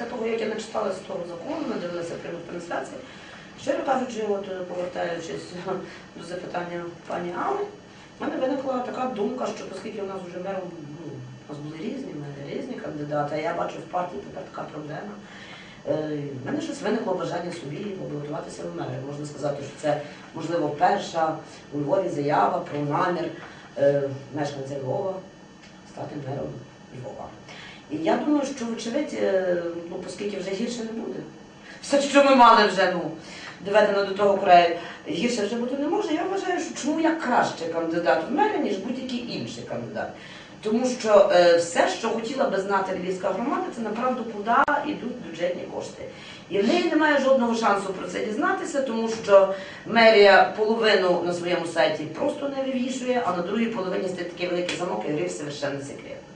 після того, як я начиталася того закону, надивилася пряму трансляції, щиро кажучи, от е, повертаючись до запитання пані Али, в мене виникла така думка, що оскільки у нас вже мером, ну, у нас були різні мери, різні кандидати, а я бачу в партії тепер така проблема. Е, В мене щось виникло бажання собі балотуватися в мери. Можна сказати, що це, можливо, перша у Львові заява про намір е, мешканця Львова стати мером Львова. І я думаю, що, вочевидь, е, ну, оскільки вже гірше не буде. Все, що ми мали вже ну, доведено до того краю, гірше вже бути не може. Я вважаю, що чому я краще кандидат в мери, ніж будь-який інший кандидат. Тому що е, все, що хотіла би знати львівська громада, це направду куди йдуть бюджетні кошти. І в неї немає жодного шансу про це дізнатися, тому що мерія половину на своєму сайті просто не вивішує, а на другій половині стоїть такий великий замок і гриф совершенно секретно.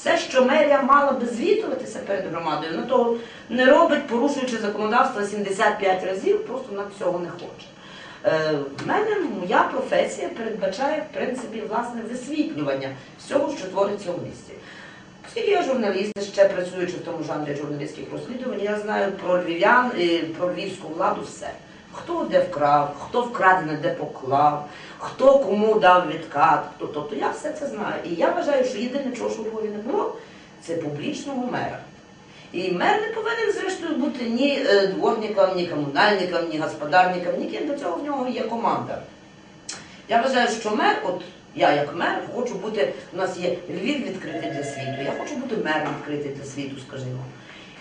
Все, що мерія мала би звітуватися перед громадою, вона того не робить, порушуючи законодавство 75 разів, просто вона цього не хоче. Е, В мене моя професія передбачає, в принципі, власне висвітлювання всього, що твориться у місті. Оскільки я журналіст, ще працюючи в тому жанрі журналістських розслідувань, я знаю про львів'ян і про львівську владу все. Хто де вкрав, хто вкрадене де поклав, хто кому дав відкат, тобто я все це знаю. І я вважаю, що єдине, чого що у Львові не було, це публічного мера. І мер не повинен, зрештою, бути ні е, дворником, ні комунальником, ні господарником, ніким до цього в нього є команда. Я вважаю, що мер, от я як мер, хочу бути, у нас є Львів відкритий для світу, я хочу бути мером відкритий для світу, скажімо.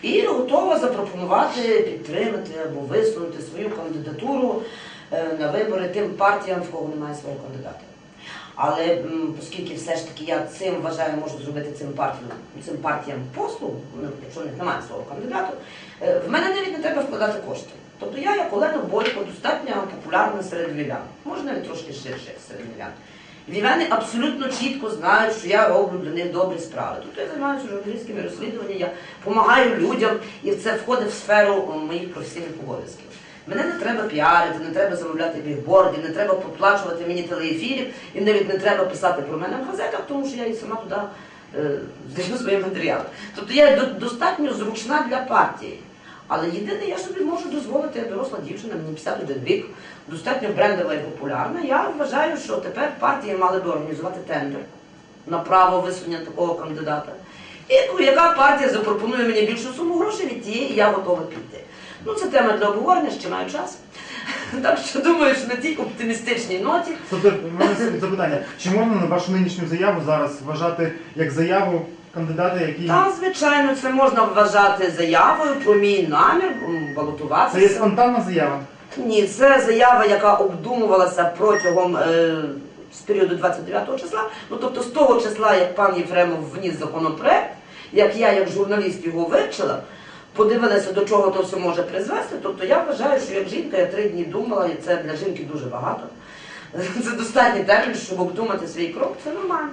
І готова запропонувати, підтримати або висунути свою кандидатуру е, на вибори тим партіям, в кого немає свого кандидата. Але оскільки все ж таки я цим вважаю, можу зробити цим партіям, цим партіям послуг, ну, якщо в них немає свого кандидату, е, в мене навіть не треба вкладати кошти. Тобто я, як Олена Бойко, достатньо популярна серед львів'ян, може навіть трошки ширше серед львів'ян. Львів'яни абсолютно чітко знають, що я роблю для них добрі справи. Тобто я займаюся журналістськими розслідуваннями, я допомагаю людям, і це входить в сферу моїх професійних обов'язків. Мене не треба піарити, не треба замовляти бігборди, не треба поплачувати мені телеефірів, і навіть не треба писати про мене в газетах, тому що я і сама туди е, здаю свої матеріали. Тобто я до- достатньо зручна для партії. Але єдине, я собі можу дозволити, я доросла дівчина, мені 51 рік, достатньо брендова і популярна. Я вважаю, що тепер партії мали би організувати тендер на право висунення такого кандидата. І яка партія запропонує мені більшу суму грошей, від тієї я готова піти. Ну, це тема для обговорення, ще маю час. Так що думаю, що на цій оптимістичній ноті Тобто, запитання, чи можна на вашу нинішню заяву зараз вважати як заяву кандидата, який Та, звичайно, це можна вважати заявою про мій намір м, це є балотуватися. спонтанна заява? Ні, це заява, яка обдумувалася протягом е, з періоду 29 числа. Ну тобто з того числа, як пан Єфремов вніс законопроект, як я, як журналіст, його вивчила, подивилася, до чого то все може призвести. Тобто я вважаю, що як жінка я три дні думала, і це для жінки дуже багато. Це достатній термін, щоб обдумати свій крок, це нормально.